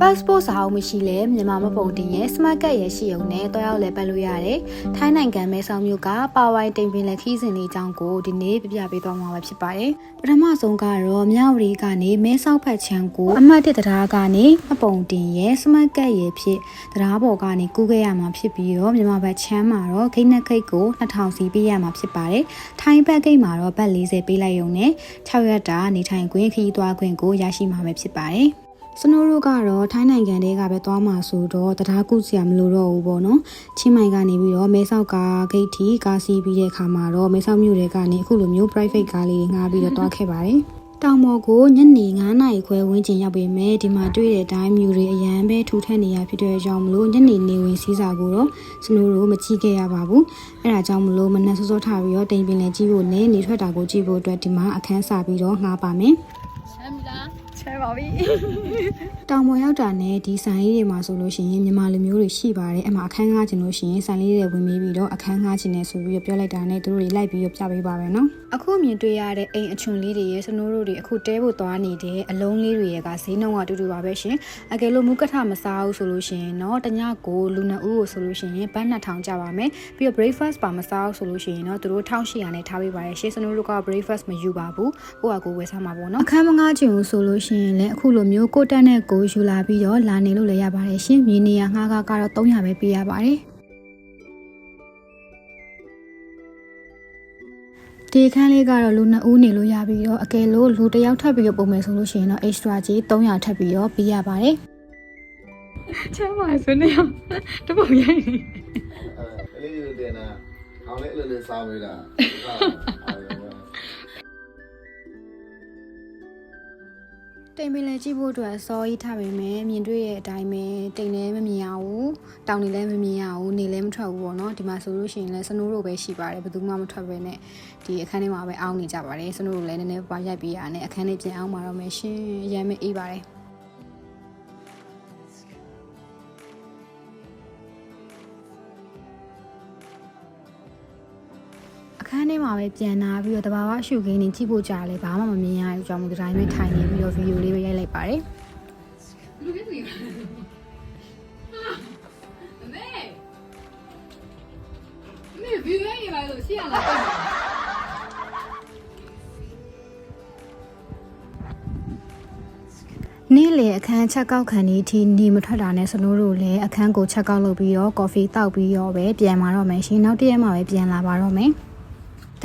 passport စာအုပ်မရှိလဲမြန်မာမပုံတင်ရဲ့ smart card ရဲ့ရှိုံနဲ့တွားရောက်လဲပတ်လို့ရတယ်။ထိုင်းနိုင်ငံမဲဆောက်မြို့ကပါဝိုင်တိမ်ပင်လက်ခီးစဉ်လေးအကြောင်းကိုဒီနေ့ပြပြပေးသွားမှာပဲဖြစ်ပါတယ်။ပထမဆုံးကတော့မြဝတီကနေမဲဆောက်ဖက်ချမ်းကိုအမှတ်၁တရားကနေမပုံတင်ရဲ့ smart card ရဲ့ဖြစ်တရားပေါ်ကနေကူးခဲ့ရမှာဖြစ်ပြီးတော့မြန်မာဘက်ချမ်းမှာတော့ဂိတ်နဲ့ခိတ်ကို2000စီပေးရမှာဖြစ်ပါတယ်။ထိုင်းဘက်ဂိတ်မှာတော့ဘတ်40ပေးလိုက်ရုံနဲ့6ရက်တာနေထိုင်ခွင့်ခရီးသွားခွင့်ကိုရရှိမှာပဲဖြစ်ပါတယ်။ စနိုးတို့ကတော့ထိုင်းနိုင်ငံတွေကပဲသွားမှာဆိုတော့တရားကုစရာမလိုတော့ဘူးပေါ့နော်ချင်းမိုင်ကနေပြီးတော့မဲဆောက်ကားဂိတ်ထိကားစီးပြီးတဲ့အခါမှာတော့မဲဆောက်မြို့တွေကနေအခုလိုမျိုး private ကားလေးတွေငှားပြီးတော့သွားခဲ့ပါတယ်တောင်ပေါ်ကိုညနေ9နာရီခွဲဝန်းကျင်ရောက်ပေမဲ့ဒီမှာတွေ့တဲ့အတိုင်းမြူတွေအရန်ပဲထူထပ်နေရဖြစ်တဲ့အကြောင်းမလို့ညနေနေဝင်စီးစာကိုတော့စနိုးတို့မကြည့်ခဲ့ရပါဘူးအဲဒါကြောင့်မလို့မနက်စောစောထားပြီးတော့တိမ်ပင်လည်းကြည့်ဖို့နဲ့နေထွက်တာကိုကြည့်ဖို့အတွက်ဒီမှာအခန်းစာပြီးတော့ငှားပါမယ်ချမ်းပြီလား ချဲပါပြီတောင်ပေါ်ရောက်တာနဲ့ဒီဆိုင်လေးတွေမှာဆိုလို့ရှိရင်မြန်မာလူမျိုးတွေရှိပါတယ်အမှအခန်းငှားခြင်းလို့ရှိရင်ဆိုင်လေးတွေဝင်ပြီးပြီးတော့အခန်းငှားခြင်းနဲ့ဆိုပြီးတော့ပြောလိုက်တာနဲ့သူတို့တွေလိုက်ပြီးတော့ပြပေးပါမယ်နော်အခုမြင်တွေ့ရတဲ့အိမ်အချွန်လေးတွေရဲ့စနိုးတို့တွေအခုတဲဖို့သွားနေတဲ့အလုံးလေးတွေရဲ့ကဈေးနှုန်းကအတူတူပါပဲရှင်အကယ်လို့မူကထမစားဘူးဆိုလို့ရှိရင်တော့တညကိုလူနှစ်ဦးကိုဆိုလို့ရှိရင်ဘတ်2000ကျပါမယ်ပြီးတော့ breakfast ပါမစားဘူးဆိုလို့ရှိရင်တော့သူတို့1800နဲ့ထားပေးပါတယ်ရှင်စနိုးတို့က breakfast မယူပါဘူးကိုကကိုဝယ်စားမှာပေါ့နော်အခန်းမငှားခြင်းကိုဆိုလို့ရှိရင်လည်းအခုလိုမျိုးကိုတက်နဲ့ကိုယူလာပြီးတော့လာနေလို့လည်းရပါတယ်ရှင်မြေနေရငှားကားကတော့300ပဲပေးရပါတယ်ဒီခန်းလေးကတော့လူနှစ်ဦးနေလို့ရပြီးတော့အကယ်လို့လူတစ်ယောက်ထပ်ပြီးတော့ပုံမယ်ဆိုလို့ရှိရင်တော့ extra ကြီး300ထပ်ပြီးတော့ပေးရပါတယ်ချဲပါစနေအောင်တပုံရိုက်နေအဲ့လေးလေးတင်တာအောင်လေးလေးလေးစားမေးတာတိ မ်ပင်လည်းကြည့်ဖို့အတွက်စောကြီးထားပေမဲ့မြင်တွေ့ရဲ့အတိုင်းပဲတိမ်လည်းမမြင်ရဘူးတောင်တွေလည်းမမြင်ရဘူးနေလည်းမထွက်ဘူးပေါ့နော်ဒီမှာဆိုလို့ရှိရင်လည်းစနိုးတို့ပဲရှိပါတယ်ဘယ်သူမှမထွက်ပဲနဲ့ဒီအခန်းထဲမှာပဲအောင်းနေကြပါတယ်စနိုးတို့လည်းနည်းနည်းပွားရိုက်ပြီးရတယ်အခန်းထဲပြန်အောင်มาတော့မယ်ရှင်အရမ်းမအေးပါတယ် ခန်းထဲမှာပဲပြန်လာပြီးတော့တဘာဝရှုခင်းနေကြည့်ဖို့ကြားလဲဘာမှမမြင်ရဘူးကြောင့်မို့ဒီတိုင်းပဲထိုင်နေပြီးတော့ဗီဒီယိုလေးပဲရိုက်လိုက်ပါတယ်လူကစီအမေအမေဘီဝဲရပါလို့ရှေ့ရလာတော့နေ့လေအခန်းချက်ကောက်ခံနေအထိနေမထွက်တာနဲ့စနိုးတို့လည်းအခန်းကိုချက်ကောက်လုပ်ပြီးတော့ကော်ဖီတောက်ပြီးတော့ပဲပြန်มาတော့မယ်ရှင်နောက်တစ်ရက်မှပဲပြန်လာပါတော့မယ်။